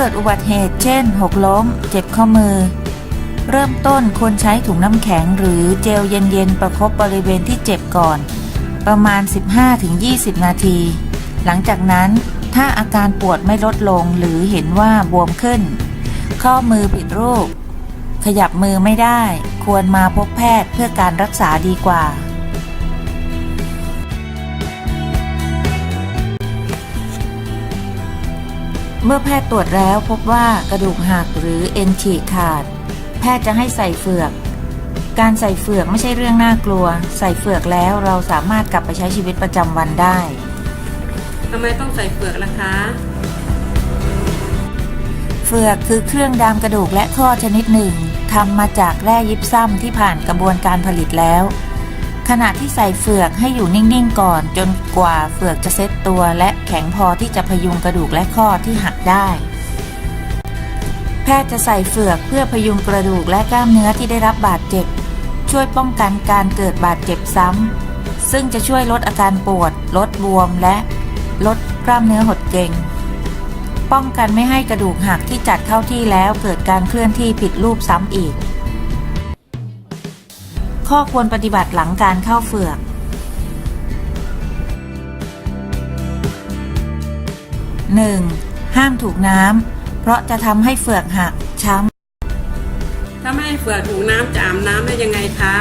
เกิดอุบัติเหตุ เช่น หกล้ม เจ็บข้อมือ เริ่มต้นควรใช้ถุงน้ำแข็งหรือเจลเย็นๆ ประคบบริเวณที่เจ็บก่อน ประมาณ 15-20 นาที หลังจากนั้นถ้าอาการปวดไม่ลดลงหรือเห็นว่าบวมขึ้น ข้อมือผิดรูป ขยับมือไม่ได้ ควรมาพบแพทย์เพื่อการรักษาดีกว่า เมื่อแพทย์ตรวจแล้วพบว่ากระดูกหักหรือเอ็นฉีกขาด แพทย์จะให้ใส่เฟือก การใส่เฟือกไม่ใช่เรื่องน่ากลัว ใส่เฟือกแล้วเราสามารถกลับไปใช้ชีวิตประจำวันได้ ทำไมต้องใส่เฟือกล่ะคะ เฟือกคือเครื่องดามกระดูกและข้อชนิดหนึ่งทำมาจากแร่ยิบซ้ำที่ผ่านกระบวนการผลิตแล้ว ขณะที่ใส่เฟือกให้อยู่นิ่งๆก่อน จนกว่าเฟือกจะเซ็ตตัว และแข็งพอที่จะพยุงกระดูกและข้อที่หักได้ แพทย์จะใส่เฟือกเพื่อพยุงกระดูกและกล้ามเนื้อที่ได้รับบาดเจ็บ ช่วยป้องกันการเกิดบาดเจ็บซ้ำ ซึ่งจะช่วยลดอาการปวด ลดบวมและลดกล้ามเนื้อหดเกร็งป้องกันไม่ให้กระดูกหักที่จัดเข้าที่แล้วเกิดการเคลื่อนที่ผิดรูปซ้ำอีก ข้อควรปฏิบัติหลังการเข้าเฟือก 1. ห้ามถูกน้ำ เพราะจะทำให้เฟือกหัก ช้ถ้าไม่ให้เฟือกถูกน้ำจะอาบน้ำได้ยังไงคะ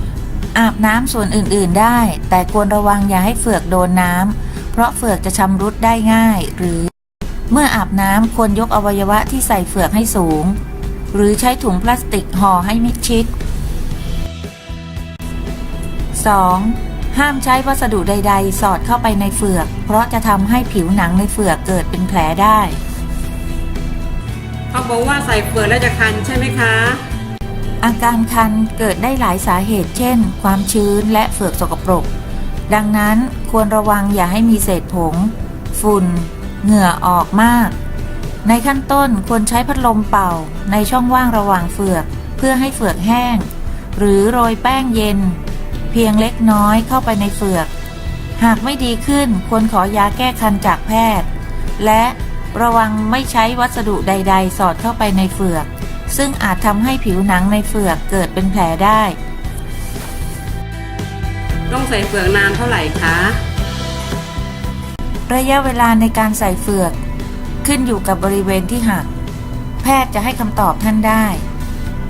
ำอาบน้ำส่วนอื่นๆได้ แต่ควรระวังอย่าให้เฟือกโดนน้ำ เพราะเฟือกจะชำรุดได้ง่าย หรือ เมื่ออาบน้ำควรยกอวัยวะที่ใส่เฟือกให้สูง หรือใช้ถุงพลาสติกห่อให้มิดชิด 2. ห้ามใช้วัสดุใด ๆ สอดเข้าไปในเฟือก เพราะจะทำให้ผิวหนังในเฟือกเกิดเป็นแผลได้ เขาบอกว่าใส่เฟือกแล้วจะคันใช่ไหมคะ อาการคันเกิดได้หลายสาเหตุ เช่น ความชื้นและเฟือกสกปรก ดังนั้นควรระวังอย่าให้มีเศษผง ฝุ่น เหงื่อออกมาก ในขั้นต้นควรใช้พัดลมเป่า ในช่องว่างระหว่างเฟือก เพื่อให้เฟือกแห้ง หรือโรยแป้งเย็นเพียงเล็กน้อยเข้าไปในเฟือก หากไม่ดีขึ้นควรขอยาแก้คันจากแพทย์ และระวังไม่ใช้วัสดุใด ๆ สอดเข้าไปในเฟือก ซึ่งอาจทำให้ผิวหนังในเฟือกเกิดเป็นแผลได้ ต้องใส่เฟือกนานเท่าไหร่คะ ระยะเวลาในการใส่เฟือก ขึ้นอยู่กับบริเวณที่หัก แพทย์จะให้คำตอบท่านได้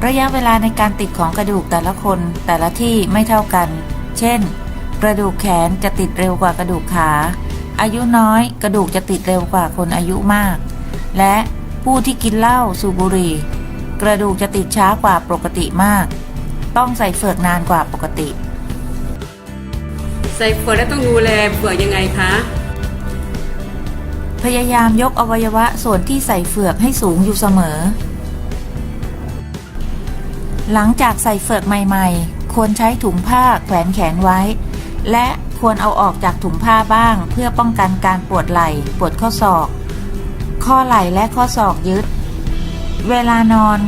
ระยะเวลาในการติดของกระดูกแต่ละคนแต่ละที่ไม่เท่ากัน เช่น กระดูกแขนจะติดเร็วกว่ากระดูกขา อายุน้อยกระดูกจะติดเร็วกว่าคนอายุมาก และผู้ที่กินเหล้าสูบบุหรี่ กระดูกจะติดช้ากว่าปกติมาก ต้องใส่เฟือกนานกว่าปกติ ใส่เฟือกแล้วต้องดูแลเฟือกยังไงคะ พยายามยกอวัยวะส่วนที่ใส่เฟือกให้สูงอยู่เสมอ หลังจากใส่เฟือกใหม่ๆ ควรใช้ถุงผ้าแขวนแขนไว้ และควรเอาออกจากถุงผ้าบ้าง เพื่อป้องกันการปวดไหล่ปวดข้อศอก ข้อไหล่และข้อศอกยึด เวลานอน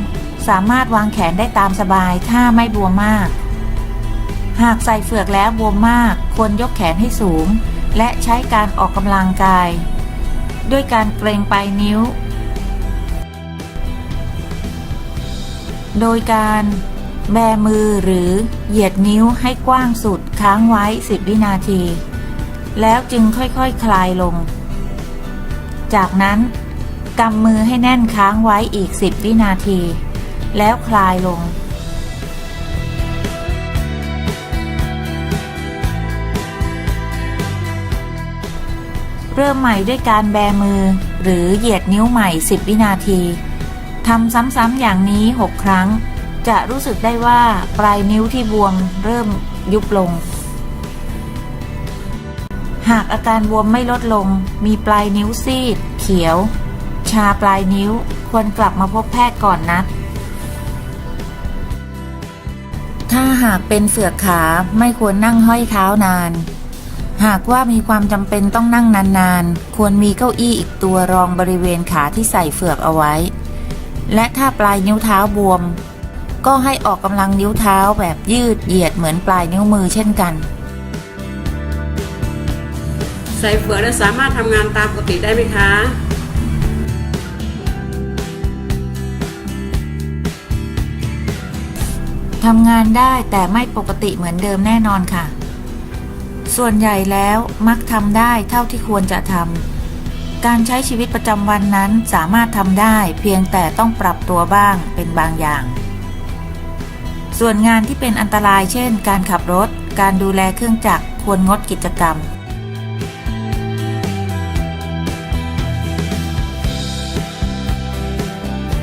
สามารถวางแขนได้ตามสบายถ้าไม่บวมมาก หากใส่เฟือกแล้วบวมมาก ควรยกแขนให้สูง และใช้การออกกำลังกาย ด้วยการเกรงปลายนิ้ว โดยการแบมือหรือเหยียดนิ้วให้กว้างสุดค้างไว้ 10 วินาที แล้วจึงค่อยๆคคลายลง จากนั้นกำมือให้แน่นค้างไว้อีก 10 วินาที แล้วคลายลง เริ่มใหม่ด้วยการแบมือหรือเหยียดนิ้วใหม่ 10 วินาที ทำซ้ำๆอย่างนี้ 6 ครั้ง จะรู้สึกได้ว่าปลายนิ้วที่บวมเริ่มยุบลง หากอาการบวมไม่ลดลง มีปลายนิ้วซีด เขียว ชาปลายนิ้วควรกลับมาพบแพทย์ก่อนนัด ถ้าหากเป็นเฟือกขาไม่ควรนั่งห้อยเท้านาน หากว่ามีความจำเป็นต้องนั่งนานๆ ควรมีเก้าอี้อีกตัวรองบริเวณขาที่ใส่เฟือกเอาไว้ และถ้าปลายนิ้วเท้าบวม ก็ให้ออกกำลังนิ้วเท้าแบบยืดเหยียดเหมือนปลายนิ้วมือเช่นกัน ใส่เฟือกแล้วสามารถทำงานตามปกติได้ไหมคะทำงานได้แต่ไม่ปกติเหมือนเดิมแน่นอนค่ะ ส่วนใหญ่แล้วมักทำได้เท่าที่ควรจะทำ การใช้ชีวิตประจำวันนั้นสามารถทำได้เพียงแต่ต้องปรับตัวบ้างเป็นบางอย่าง ส่วนงานที่เป็นอันตรายเช่น การขับรถ การดูแลเครื่องจักรควรงดกิจกรรม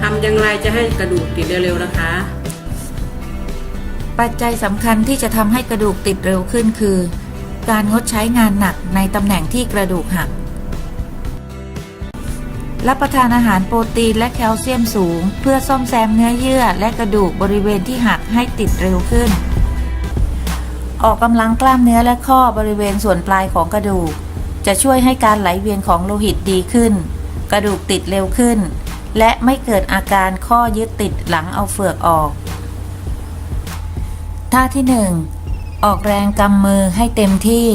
ทำอย่างไรจะให้กระดูกติดเร็วๆนะคะ ปัจจัยสำคัญที่จะทำให้กระดูกติดเร็วขึ้นคือ การงดใช้งานหนักในตำแหน่งที่กระดูกหัก รับประทานอาหารโปรตีนและแคลเซียมสูง เพื่อซ่อมแซมเนื้อเยื่อและกระดูกบริเวณที่หักให้ติดเร็วขึ้น ออกกำลังกล้ามเนื้อและข้อบริเวณส่วนปลายของกระดูก จะช่วยให้การไหลเวียนของโลหิตดีขึ้น กระดูกติดเร็วขึ้น และไม่เกิดอาการข้อยึดติดหลังเอาเฟือกออกท่าที่หนึ่งออกแรงกำมือให้เต็มที่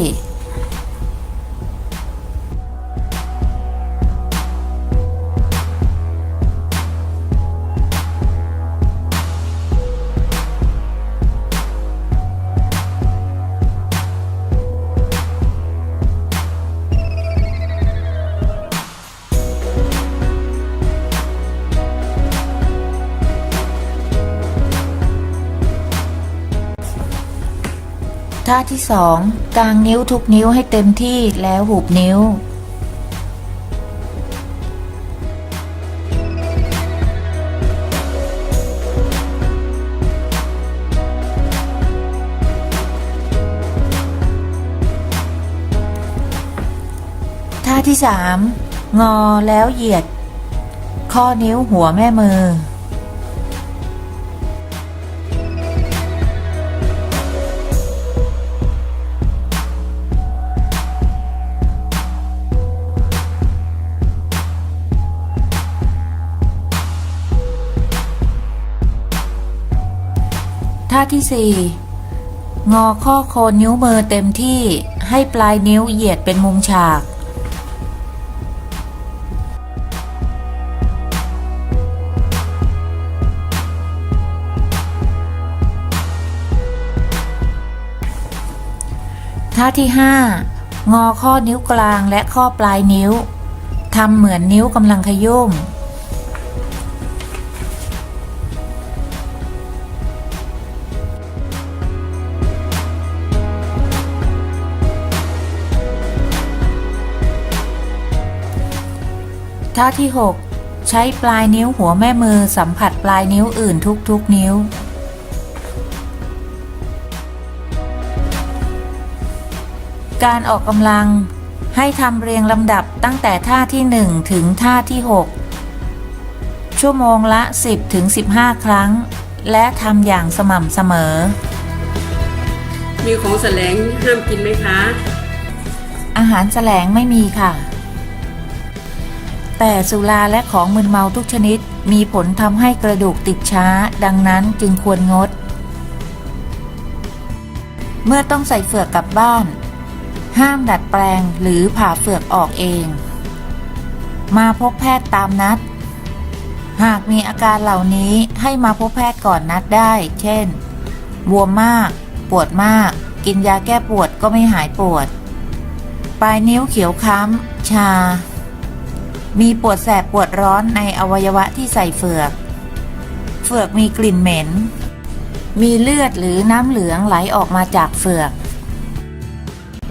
ท่าที่สองกางนิ้วทุกนิ้วให้เต็มที่แล้วหุบนิ้ว ท่าที่สามงอแล้วเหยียด ข้อนิ้วหัวแม่มือ ท่าที่สี่งอข้อโคนนิ้วมือเต็มที่ให้ปลายนิ้วเหยียดเป็นมุมฉาก ท่าที่ห้างอข้อนิ้วกลางและข้อปลายนิ้วทำเหมือนนิ้วกำลังขยุ่ม ท่าที่ 6 ใช้ปลายนิ้วหัวแม่มือสัมผัสปลายนิ้วอื่นทุกๆนิ้ว การออกกำลังให้ทำเรียงลำดับตั้งแต่ท่าที่ 1 ถึงท่าที่ 6 ชั่วโมงละ 10 ถึง 15 ครั้ง และทำอย่างสม่ำเสมอ มีของแสลงห้ามกินไหมคะ อาหารแสลงไม่มีค่ะ แต่สุราและของมึนเมาทุกชนิด มีผลทำให้กระดูกติดช้า ดังนั้นจึงควรงด เมื่อต้องใส่เฟือกกลับบ้าน ห้ามดัดแปลงหรือผ่าเฟือกออกเอง มาพบแพทย์ตามนัด หากมีอาการเหล่านี้ให้มาพบแพทย์ก่อนนัดได้ เช่นบวมมาก ปวดมาก กินยาแก้ปวดก็ไม่หายปวด ปลายนิ้วเขียวค้ำชา มีปวดแสบปวดร้อนในอวัยวะที่ใส่เฟือก เฟือกมีกลิ่นเหม็น มีเลือดหรือน้ำเหลืองไหลออกมาจากเฟือก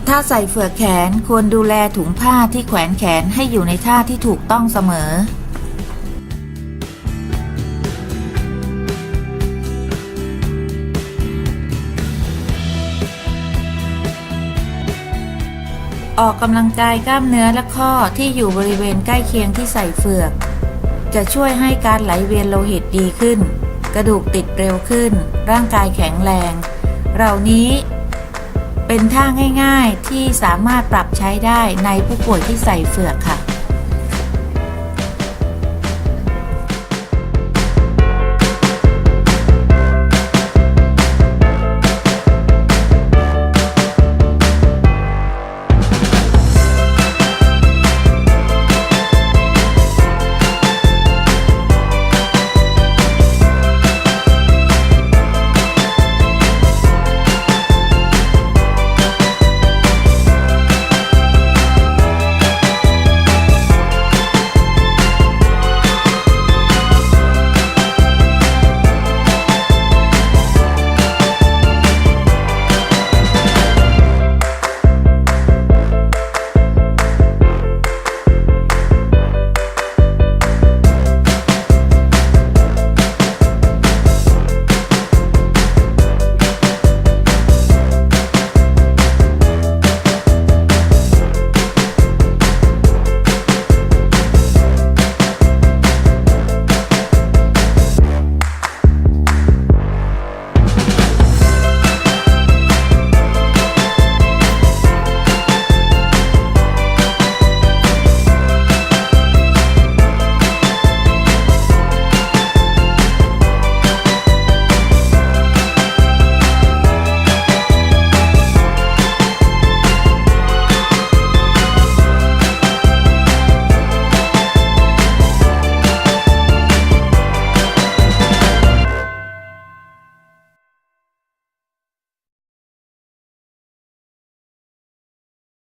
ถ้าใส่เฟือกแขนควรดูแลถุงผ้าที่แขวนแขนให้อยู่ในท่าที่ถูกต้องเสมอ ออกกำลังกายกล้ามเนื้อและข้อที่อยู่บริเวณใกล้เคียงที่ใส่เฟือก จะช่วยให้การไหลเวียนโลหิตดีขึ้น กระดูกติดเร็วขึ้น ร่างกายแข็งแรง เหล่านี้เป็นท่าง่ายๆที่สามารถปรับใช้ได้ในผู้ป่วยที่ใส่เฟือกค่ะ